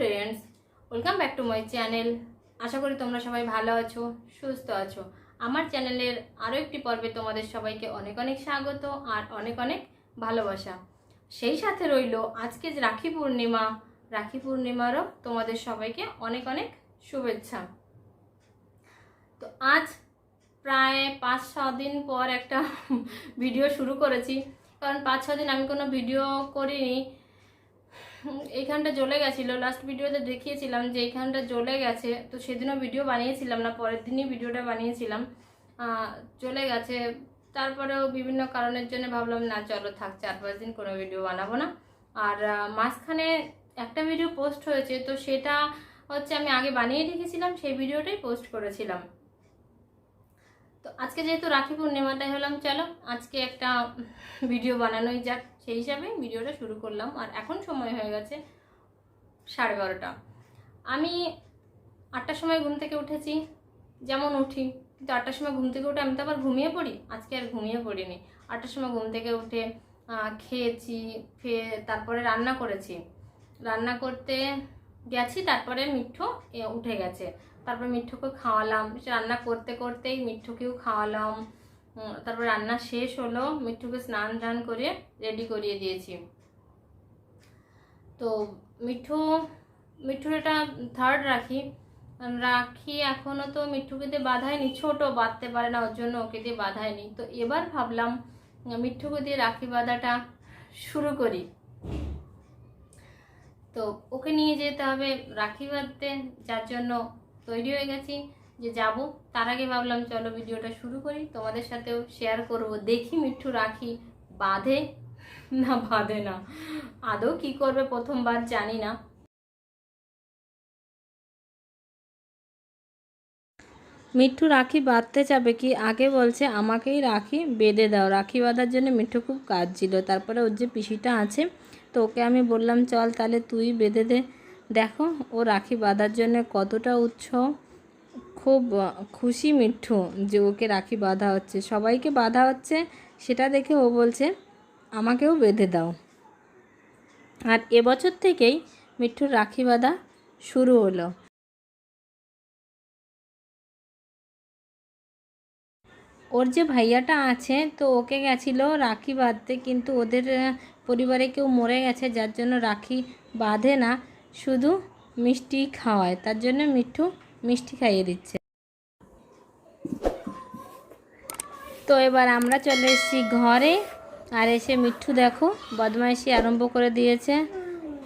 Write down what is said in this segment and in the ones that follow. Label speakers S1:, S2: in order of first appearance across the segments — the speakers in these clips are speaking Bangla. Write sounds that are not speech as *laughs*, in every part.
S1: Friends welcome back to my channel আশা করি তোমরা সবাই ভালো আছো, সুস্থ আছো। আমার চ্যানেলের আরও একটি পর্বে তোমাদের সবাইকে অনেক অনেক স্বাগত আর অনেক অনেক ভালোবাসা। সেই সাথে রইল আজকে যে রাখি পূর্ণিমা। রাখি পূর্ণিমারও তোমাদের সবাইকে অনেক অনেক শুভেচ্ছা। তো আজ প্রায় পাঁচ, ছ দিন পর একটা *laughs* ভিডিও শুরু করেছি। কারণ পাঁচ, ছ দিন আমি কোনো ভিডিও করিনি। এইখানটা জ্বলে গেছিল। লাস্ট ভিডিওতে দেখিয়েছিলাম যে এইখানটা জ্বলে গেছে। তো সেদিনও ভিডিও বানিয়েছিলাম না, পরের দিনই ভিডিওটা বানিয়েছিলাম। চলে গেছে। তারপরেও বিভিন্ন কারণের জন্য ভাবলাম, না, চলো থাক, চার পাঁচ দিন কোনো ভিডিও বানাবো না। আর মাঝখানে একটা ভিডিও পোস্ট হয়েছে, তো সেটা হচ্ছে আমি আগে বানিয়ে রেখেছিলাম, সেই ভিডিওটাই পোস্ট করেছিলাম। তো আজকে যেহেতু রাখি পূর্ণিমা তাই হলাম, চলো আজকে একটা ভিডিও বানানোই যাক। সেই হিসাবে ভিডিওটা শুরু করলাম। আর এখন সময় হয়ে গেছে সাড়ে বারোটা। আমি আটটার সময় ঘুম থেকে উঠেছি, যেমন উঠি। কিন্তু আটটার সময় ঘুম থেকে উঠে আমি তো আবার ঘুমিয়ে পড়ি? আজকে আর ঘুমিয়ে পড়িনি। আটটার সময় ঘুম থেকে উঠে খেয়েছি, খেয়ে তারপরে রান্না করেছি। রান্না করতে গেছি, তারপরে মিঠু উঠে গেছে। তারপর মিঠুকে খাওয়ালাম। রান্না করতে করতেই মিঠুকেও খাওয়ালাম। তারপর রান্না শেষ হলো, মিঠুকে স্নান টান করে রেডি করিয়ে দিয়েছি। তো মিঠু, মিঠুর এটা থার্ড রাখি। রাখি এখনও তো মিঠুকে দিয়ে বাঁধায়নি, ছোটো, বাঁধতে পারে না, ওর জন্য ওকে দিয়ে বাঁধায়নি। তো এবার ভাবলাম, মিঠুকে দিয়ে রাখি বাঁধাটা শুরু করি। তো ওকে নিয়ে যেতে হবে রাখি বাঁধতে, যার জন্য তৈরি হয়ে গেছি। যে যাব, তার আগে ভাবলাম চলো ভিডিওটা শুরু করি। তোমাদের সাথেও শেয়ার করব। দেখি মিঠু রাখি বাঁধে না বাঁধে না। আদৌ কি করবে প্রথমবার জানি না। মিঠু রাখি বাঁধতে যাবে কি? আগে বলছে, আমাকেই রাখি, বেঁধে দাও। রাখি বাঁধার জন্য মিঠু খুব কাজ ছিল তারপরে ওর যে পিসিটা আছে, তো ওকে আমি বললাম, চল তাহলে তুই বেঁধে দে। দেখো, ও রাখি বাঁধার জন্য কতটা উৎসাহ খুব খুশি মিঠু যে ওকে রাখি বাঁধা হচ্ছে। সবাইকে বাঁধা হচ্ছে, সেটা দেখে ও বলছে, আমাকেও বেঁধে দাও। আর এবছর থেকেই মিঠুর রাখি বাঁধা শুরু হলো। ওর যে ভাইয়াটা আছে, তো ওকে গেছিল রাখি বাঁধতে, কিন্তু ওদের পরিবারে কেউ মরে গেছে, যার জন্য রাখি বাঁধে না, শুধু মিষ্টি খাওয়ায়। তার জন্য মিঠু মিষ্টি খাইয়ে দিচ্ছে। তো এবার আমরা চলে এসেছি ঘরে। আর এসে মিঠু দেখো, বদমাইশি আরম্ভ করে দিয়েছে।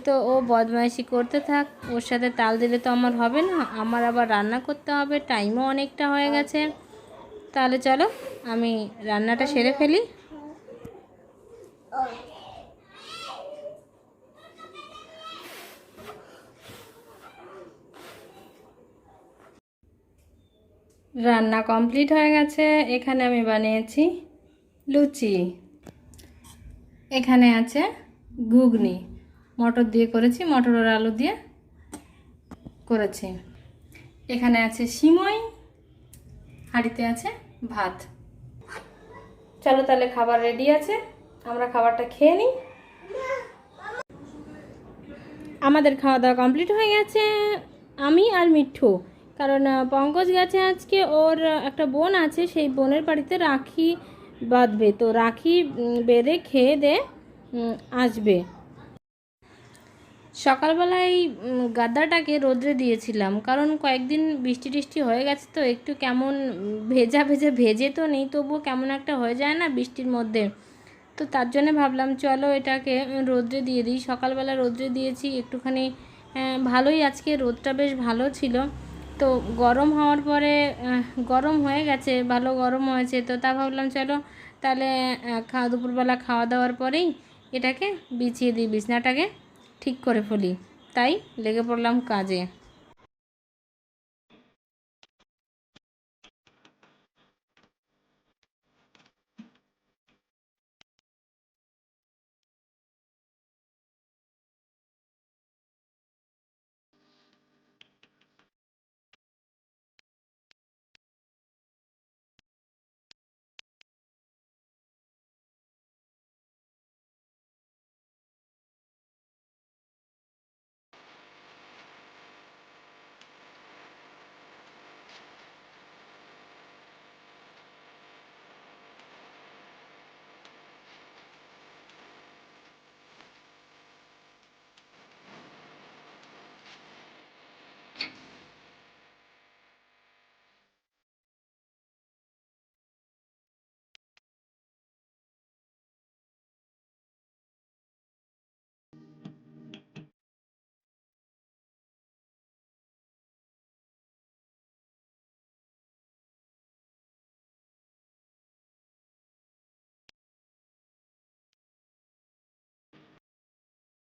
S1: তো ও বদমাইশি করতে থাক, ওর সাথে তাল দিলে তো আমার হবে না, আমার আবার রান্না করতে হবে টাইমও অনেকটা হয়ে গেছে। তাহলে চলো, আমি রান্নাটা সেরে ফেলি। রান্না কমপ্লিট হয়ে গেছে। এখানে আমি বানিয়েছি লুচি। এখানে আছে ঘুগনি। মটর দিয়ে করেছি মটর আর আলু দিয়ে করেছি। এখানে আছে সিমই, হাঁড়িতে আছে ভাত। চলো তাহলে খাবার রেডি আছে, আমরা খাবারটা খেয়ে নিই। আমাদের খাওয়া দাওয়া কমপ্লিট হয়ে গেছে। আমি আর মিঠু। কারণ পঙ্কজ গেছে আজকে, ওর একটা বোন আছে, সেই বোনের বাড়িতে রাখি বাঁধবে। তো রাখি বেঁধে খেয়ে দে আসবে। সকালবেলায় গাদ্দাটাকে রোদ্রে দিয়েছিলাম, কারণ কয়েকদিন বৃষ্টি টিষ্টি হয়ে গেছে তো, একটু কেমন ভেজা ভেজা, ভেজে তো নেই, তবুও কেমন একটা হয়ে যায় না বৃষ্টির মধ্যে। তো তার জন্য ভাবলাম, চলো এটাকে রোদ্রে দিয়ে দিই। সকালবেলা রোদ্রে দিয়েছি, একটুখানি ভালোই আজকে রোদটা বেশ ভালো ছিল। তো গরম হওয়ার পরে গরম হয়ে গেছে, ভালো গরম হয়েছে, তো তা ভাবলাম চলো তাহলে খাওয়া দুপুরবেলা খাওয়া দাওয়ার পরেই এটাকে বিছিয়ে দিই, বিছনাটাকে ঠিক করে ফেলি। তাই লেগে পড়লাম কাজে।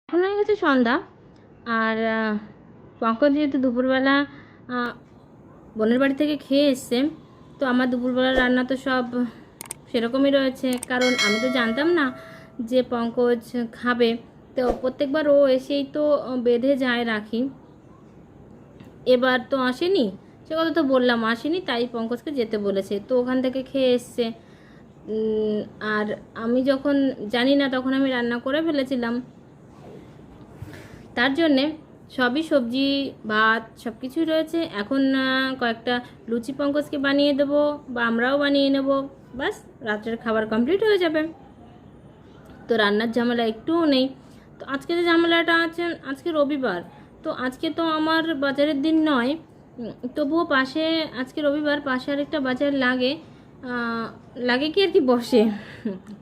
S1: এখন হয়ে গেছে সন্ধ্যা। আর পঙ্কজ যেহেতু দুপুরবেলা বোনের বাড়ি থেকে খেয়ে এসছে, তো আমার দুপুরবেলা রান্না তো সব সেরকমই রয়েছে। কারণ আমি তো জানতাম না যে পঙ্কজ খাবে। তো প্রত্যেকবার ও এসেই তো বেঁধে যায় রাখি। এবার তো আসেনি, সে কথা তো বললাম, আসেনি, তাই পঙ্কজকে যেতে বলেছে। তো ওখান থেকে খেয়ে এসছে। আর আমি যখন জানি না, তখন আমি রান্না করে ফেলেছিলাম। তার জন্যে সবই সবজি, ভাত সব কিছুই রয়েছে। এখন কয়েকটা লুচি, পঙ্কজকে বানিয়ে দেবো বা আমরাও বানিয়ে নেব। বাস রাত্রের খাবার কমপ্লিট হয়ে যাবে। তো রান্নার ঝামেলা একটুও নেই। তো আজকে যে ঝামেলাটা আছে, আজকে রবিবার। তো আজকে তো আমার বাজারের দিন নয়। তবুও পাশে, আজকে রবিবার পাশে আরেকটা বাজার লাগে। লাগে কি আর কি বসে?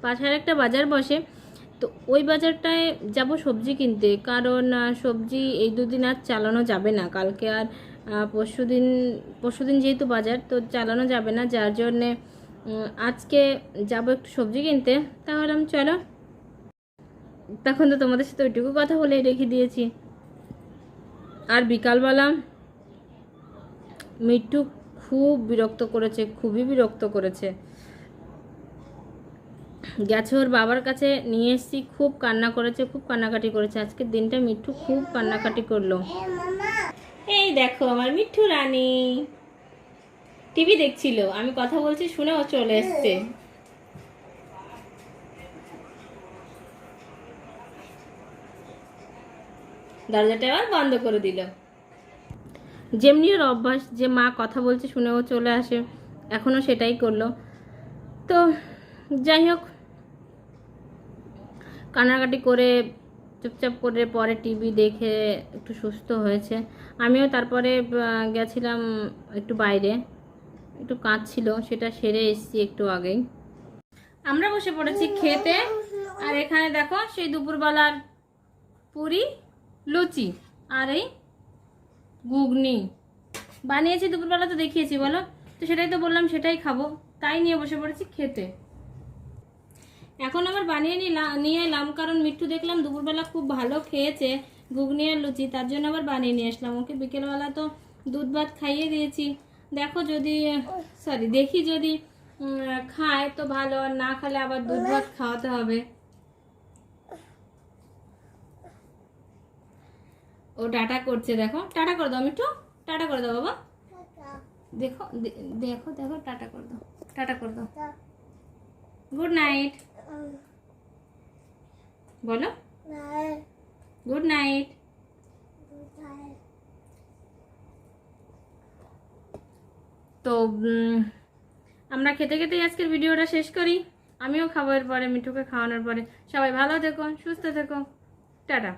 S1: পাশে আরেকটা বাজার বসে। তো ওই বাজারটায় যাব সবজি কিনতে। কারণ সবজি এই দুদিন আর চালানো যাবে না। কালকে আর পরশু দিন পরশু দিন যেহেতু বাজার, তো চালানো যাবে না। যার জন্যে আজকে যাব একটু সবজি কিনতে। তাহলে আমি চলো। তখন তো তোমাদের সাথে ওইটুকু কথা বলেই রেখে দিয়েছি। আর বিকালবেলা মিঠু খুব বিরক্ত করেছে, খুবই বিরক্ত করেছে। গেছে ওর বাবার কাছে নিয়ে এসেছি, খুব কান্না করেছে, খুব কান্নাকাটি করেছে। আজকের দিনটা মিঠু খুব কান্নাকাটি করল। এই দেখো আমার মিঠু রানী। টিভি দেখছিল, আমি কথা বলছি, শুনে ও চলে এসছে। দরজাটা আবার বন্ধ করে দিল। যেমনি ওর অভ্যাস, যে মা কথা বলছে, শুনে ও চলে আসে। এখনও সেটাই করল। তো, যাই হোক কান্নাকাটি করে, চুপচাপ করে পরে টিভি দেখে একটু সুস্থ হয়েছে। আমিও তারপরে গেছিলাম একটু বাইরে। একটু কাজ ছিল সেটা সেরে এসেছি একটু আগেই। আমরা বসে পড়েছি খেতে, আর এখানে দেখো সেই দুপুরবেলার পুরি, লুচি, আর এই ঘুগনি। বানিয়েছি দুপুরবেলা তো দেখিয়েছি, বলো? তো সেটাই তো বললাম, সেটাই খাব। তাই নিয়ে বসে পড়েছি খেতে। এখন আবার বানিয়ে নিলাম নিয়ে এলাম কারণ মিঠু দেখলাম দুপুরবেলা খুব ভালো খেয়েছে ঘুগনি আর লুচি তার জন্য আবার বানিয়ে নিয়ে আসলাম। ওকে বিকেলবেলা তো দুধ ভাত খাইয়ে দিয়েছি। দেখো যদি সরি দেখি যদি খায় তো ভালো আর না খেলে আবার দুধ ভাত খাওয়াতে হবে। ও টাটা করছে দেখো। টাটা করে দাও মিঠু টাটা করে দাও বাবা। দেখো দেখো দেখো টাটা করে দাও টাটা করে দাও। গুড নাইট বলো। গুড নাইট তো আমরা খেতে খেতেই আজকের ভিডিওটা শেষ করি। আমিও খাবার পরে মিঠুকে খাওয়ানোর পরে। সবাই ভালো থেকো, সুস্থ থেকো। টাটা।